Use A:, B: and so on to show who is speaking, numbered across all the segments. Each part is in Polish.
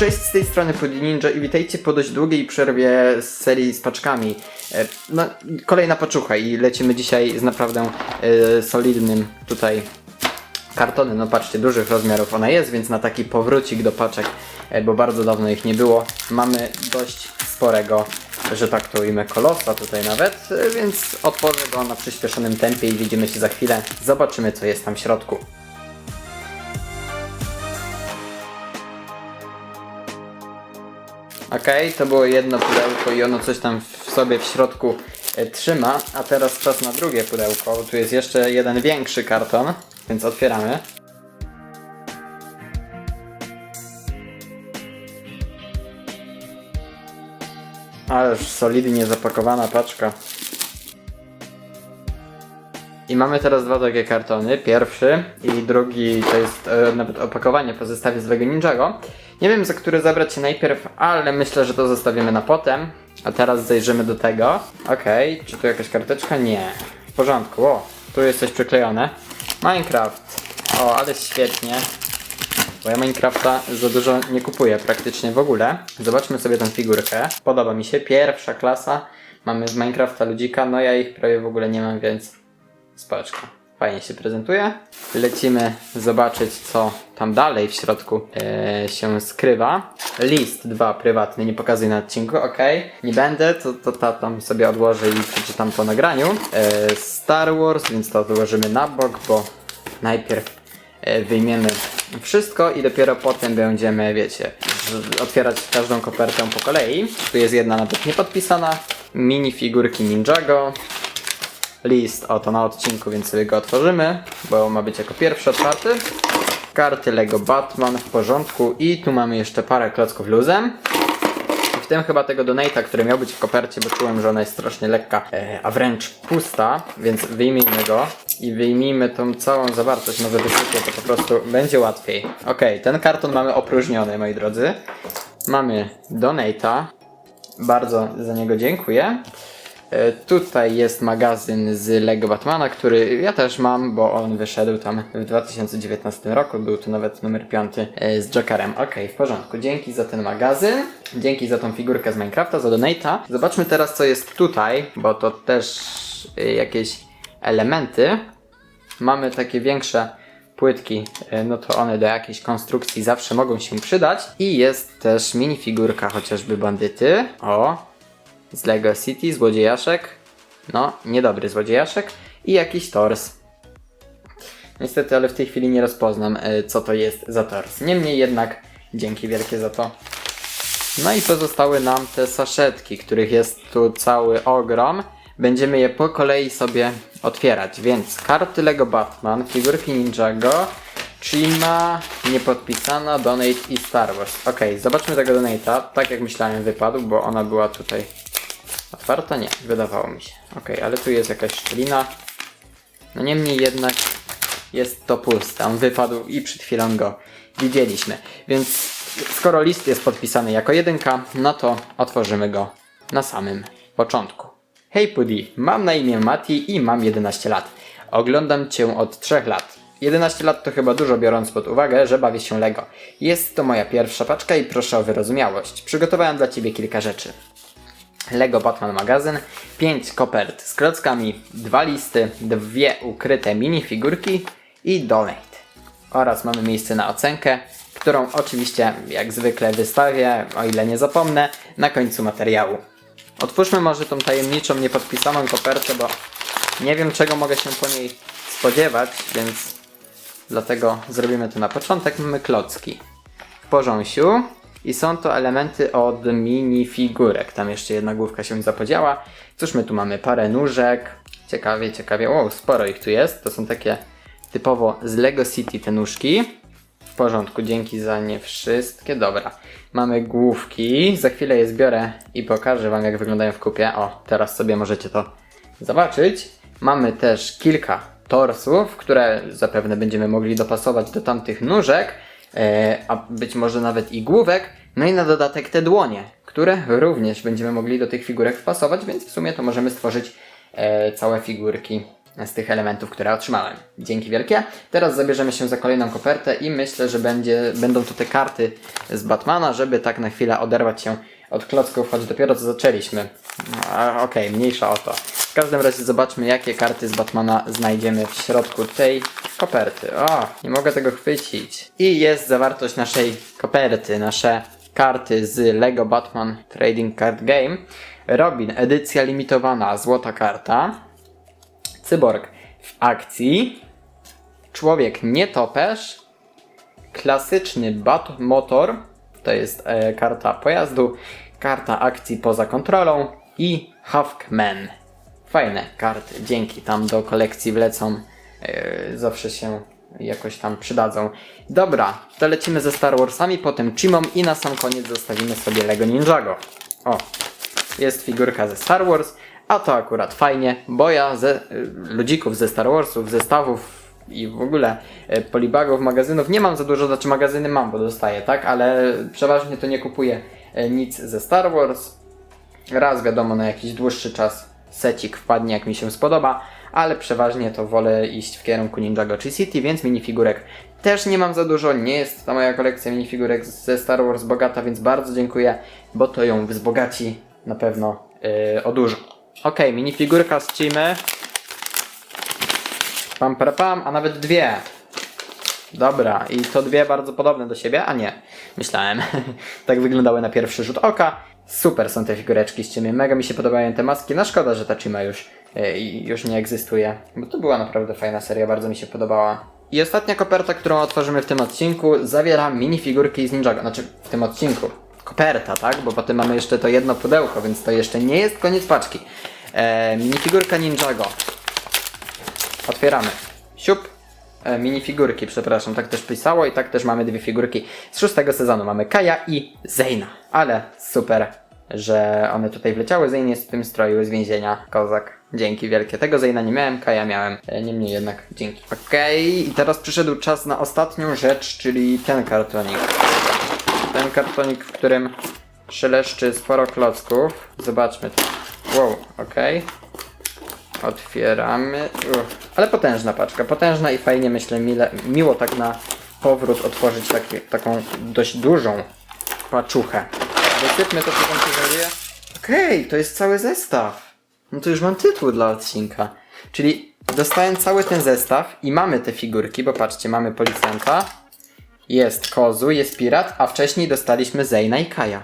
A: Cześć, z tej strony Pudi Ninja i witajcie po dość długiej przerwie z serii z paczkami. E, No, kolejna paczucha i lecimy dzisiaj z naprawdę e, solidnym tutaj kartonem. No patrzcie, dużych rozmiarów ona jest, więc na taki powrócik do paczek, e, bo bardzo dawno ich nie było, mamy dość sporego, że tak to ujmę, kolosa tutaj nawet, więc otworzę go na przyspieszonym tempie i widzimy się za chwilę. Zobaczymy, co jest tam w środku. Okej, to było jedno pudełko i ono coś tam w sobie w środku e, trzyma, a teraz czas na drugie pudełko. Tu jest jeszcze jeden większy karton, więc otwieramy. Ależ solidnie zapakowana paczka. I mamy teraz dwa takie kartony. Pierwszy i drugi to jest e, nawet opakowanie po zestawie z Lego Ninjago. Nie wiem za który zabrać się najpierw, ale myślę, że to zostawimy na potem. A teraz zajrzymy do tego. Okej, czy tu jakaś karteczka? Nie. W porządku. O, tu jest coś przyklejone. Minecraft. O, ale świetnie. Bo ja Minecrafta za dużo nie kupuję praktycznie w ogóle. Zobaczmy sobie tę figurkę. Podoba mi się. Pierwsza klasa. Mamy z Minecrafta ludzika. No ja ich prawie w ogóle nie mam, więc spoczko. Fajnie się prezentuje. Lecimy zobaczyć, co tam dalej w środku e, się skrywa. List 2 prywatny, nie pokazuję na odcinku, ok. Nie będę, to, to, to tam sobie odłożę i przeczytam po nagraniu. E, Star Wars, więc to odłożymy na bok, bo najpierw e, wyjmiemy wszystko i dopiero potem będziemy, wiecie, otwierać każdą kopertę po kolei. Tu jest jedna nawet niepodpisana. Mini figurki Ninjago. List oto na odcinku, więc sobie go otworzymy, bo ma być jako pierwszy otwarty. Karty Lego Batman w porządku i tu mamy jeszcze parę klocków luzem. W tym chyba tego donata, który miał być w kopercie, bo czułem, że ona jest strasznie lekka, e, a wręcz pusta, więc wyjmijmy go i wyjmijmy tą całą zawartość, może wysypię, to po prostu będzie łatwiej. Ok, ten karton mamy opróżniony, moi drodzy. Mamy donata, bardzo za niego dziękuję. E, Tutaj jest magazyn z Lego Batmana, który ja też mam, bo on wyszedł tam w 2019 roku. Był tu nawet numer 5 z Jokerem. Okej, w porządku. Dzięki za ten magazyn. Dzięki za tą figurkę z Minecrafta, za donata. Zobaczmy teraz, co jest tutaj, bo to też e, jakieś elementy. Mamy takie większe płytki, e, no to one do jakiejś konstrukcji zawsze mogą się przydać. I jest też minifigurka chociażby bandyty. O, z Lego City, złodziejaszek. No, niedobry złodziejaszek. I jakiś tors. Niestety, ale w tej chwili nie rozpoznam, e, co to jest za tors. Niemniej jednak, dzięki wielkie za to. No i pozostały nam te saszetki, których jest tu cały ogrom. Będziemy je po kolei sobie otwierać, więc karty Lego Batman, figurki Ninjago, Chima, niepodpisana, Donate i Star Wars. Ok, zobaczmy tego Donate'a. Tak jak myślałem wypadł, bo ona była tutaj otwarta. Nie, wydawało mi się. Ok, ale tu jest jakaś szczelina. No niemniej jednak jest to puste. On wypadł i przed chwilą go widzieliśmy. Więc skoro list jest podpisany jako jedynka, no to otworzymy go na samym początku. Hej Pudi, mam na imię Mati i mam 11 lat. Oglądam Cię od 3 lat. 11 lat to chyba dużo biorąc pod uwagę, że bawię się Lego. Jest to moja pierwsza paczka i proszę o wyrozumiałość. Przygotowałem dla Ciebie kilka rzeczy. Lego Batman magazyn, 5 kopert z klockami, 2 listy, dwie ukryte minifigurki i donate. Oraz mamy miejsce na ocenkę, którą oczywiście jak zwykle wystawię, o ile nie zapomnę, na końcu materiału. Otwórzmy może tą tajemniczą, niepodpisaną kopertę, bo nie wiem czego mogę się po niej spodziewać, więc dlatego zrobimy to na początek. Mamy klocki w porząsiu i są to elementy od minifigurek. Tam jeszcze jedna główka się zapodziała. Cóż my tu mamy? Parę nóżek. Ciekawie, ciekawie. O, sporo ich tu jest. To są takie typowo z Lego City te nóżki. W porządku, dzięki za nie wszystkie. Dobra. Mamy główki. Za chwilę je zbiorę i pokażę Wam, jak wyglądają w kupie. O, teraz sobie możecie to zobaczyć. Mamy też kilka torsów, które zapewne będziemy mogli dopasować do tamtych nóżek, a być może nawet i główek. No i na dodatek te dłonie, które również będziemy mogli do tych figurek wpasować, więc w sumie to możemy stworzyć e, całe figurki z tych elementów, które otrzymałem. Dzięki wielkie. Teraz zabierzemy się za kolejną kopertę i myślę, że będzie, będą to te karty z Batmana, żeby tak na chwilę oderwać się od klocków, choć dopiero co zaczęliśmy. A, Okej, mniejsza o to. W każdym razie zobaczmy, jakie karty z Batmana znajdziemy w środku tej koperty. O, nie mogę tego chwycić. I jest zawartość naszej koperty, nasze karty z Lego Batman Trading Card Game. Robin, edycja limitowana, złota karta. Cyborg w akcji. Człowiek nietoperz. Klasyczny Bat Motor. To jest e, karta pojazdu. Karta akcji poza kontrolą. I Hawkman. Fajne karty. Dzięki. Tam do kolekcji wlecą. E, zawsze się jakoś tam przydadzą. Dobra, to lecimy ze Star Warsami, potem Chimom i na sam koniec zostawimy sobie Lego Ninjago. O, jest figurka ze Star Wars, a to akurat fajnie, bo ja ze y, ludzików ze Star Warsów, zestawów i w ogóle y, polibagów, magazynów nie mam za dużo, znaczy magazyny mam, bo dostaję, tak? Ale przeważnie to nie kupuję nic ze Star Wars. Raz wiadomo na jakiś dłuższy czas secik wpadnie jak mi się spodoba, ale przeważnie to wolę iść w kierunku Ninjago czy City, więc minifigurek też nie mam za dużo, nie jest ta moja kolekcja minifigurek ze Star Wars bogata, więc bardzo dziękuję, bo to ją wzbogaci na pewno yy, o dużo. Ok, minifigurka z Cimy. Pam, pam, pam, a nawet dwie. Dobra, i to dwie bardzo podobne do siebie, a nie, myślałem. tak wyglądały na pierwszy rzut oka. Super są te figureczki z Cimy, mega mi się podobają te maski. No szkoda, że ta Cima już, yy, już nie egzystuje, bo to była naprawdę fajna seria, bardzo mi się podobała. I ostatnia koperta, którą otworzymy w tym odcinku, zawiera minifigurki z Ninjago. Znaczy, w tym odcinku. Koperta, tak? Bo potem mamy jeszcze to jedno pudełko, więc to jeszcze nie jest koniec paczki. E, minifigurka Ninjago. Otwieramy. Siup. E, minifigurki, przepraszam, tak też pisało i tak też mamy dwie figurki z szóstego sezonu. Mamy Kaja i Zeyna. Ale super, że one tutaj wleciały. Zeyn jest w tym stroju z więzienia. Kozak. Dzięki wielkie. Tego Zeyna nie miałem, Kaja miałem. E, Niemniej jednak dzięki. Okej, i teraz przyszedł czas na ostatnią rzecz, czyli ten kartonik. Ten kartonik, w którym szeleszczy sporo klocków. Zobaczmy. Wow, okej. Otwieramy. Ale potężna paczka, potężna i fajnie myślę, mile, miło tak na powrót otworzyć taki, taką dość dużą paczuchę. Dosypmy to, co tam się. Okej, to jest cały zestaw. No to już mam tytuł dla odcinka. Czyli dostałem cały ten zestaw i mamy te figurki, bo patrzcie, mamy policjanta, jest Kozu, jest Pirat, a wcześniej dostaliśmy Zeyna i Kaja.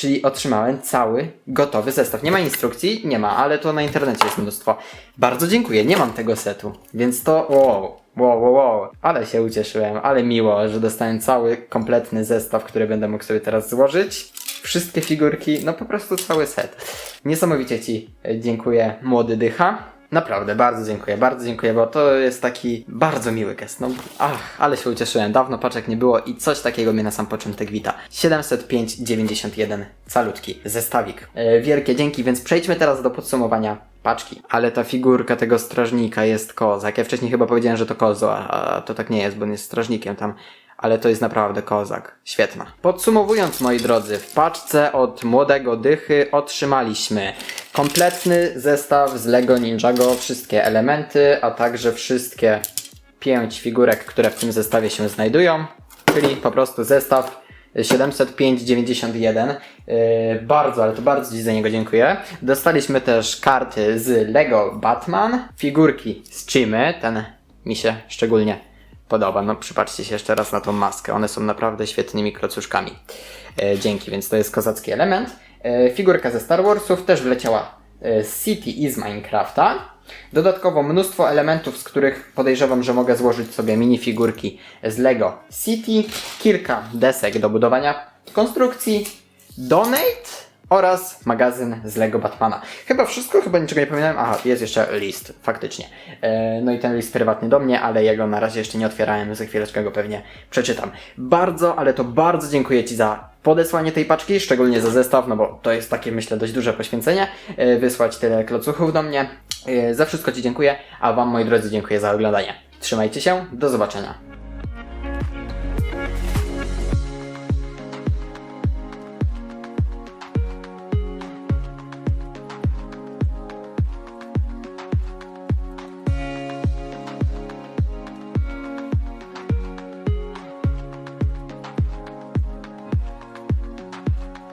A: Czyli otrzymałem cały gotowy zestaw. Nie ma instrukcji? Nie ma, ale to na internecie jest mnóstwo. Bardzo dziękuję, nie mam tego setu, więc to wow, wow, wow, wow. Ale się ucieszyłem, ale miło, że dostałem cały kompletny zestaw, który będę mógł sobie teraz złożyć. Wszystkie figurki, no po prostu cały set. Niesamowicie Ci e, dziękuję, młody dycha. Naprawdę, bardzo dziękuję, bardzo dziękuję, bo to jest taki bardzo miły gest. No, ach, ale się ucieszyłem. Dawno paczek nie było i coś takiego mnie na sam początek wita. 705,91 calutki zestawik. E, wielkie dzięki, więc przejdźmy teraz do podsumowania paczki. Ale ta figurka tego strażnika jest kozak. Ja wcześniej chyba powiedziałem, że to kozo, a, a to tak nie jest, bo on jest strażnikiem tam ale to jest naprawdę kozak. Świetna. Podsumowując, moi drodzy, w paczce od młodego dychy otrzymaliśmy kompletny zestaw z Lego Ninjago, wszystkie elementy, a także wszystkie pięć figurek, które w tym zestawie się znajdują, czyli po prostu zestaw 705,91. Yy, bardzo, ale to bardzo Ci za niego dziękuję. Dostaliśmy też karty z Lego Batman, figurki z Chimy, ten mi się szczególnie podoba. No przypatrzcie się jeszcze raz na tą maskę. One są naprawdę świetnymi klocuszkami. E, dzięki, więc to jest kozacki element. E, figurka ze Star Warsów też wleciała e, z City i z Minecrafta. Dodatkowo mnóstwo elementów, z których podejrzewam, że mogę złożyć sobie minifigurki z Lego City, kilka desek do budowania konstrukcji, donate oraz magazyn z Lego Batmana. Chyba wszystko, chyba niczego nie pamiętałem. Aha, jest jeszcze list, faktycznie. E, no i ten list prywatny do mnie, ale ja go na razie jeszcze nie otwierałem, za chwileczkę go pewnie przeczytam. Bardzo, ale to bardzo dziękuję Ci za podesłanie tej paczki, szczególnie za zestaw, no bo to jest takie, myślę, dość duże poświęcenie, e, wysłać tyle klocuchów do mnie. E, za wszystko Ci dziękuję, a Wam, moi drodzy, dziękuję za oglądanie. Trzymajcie się, do zobaczenia.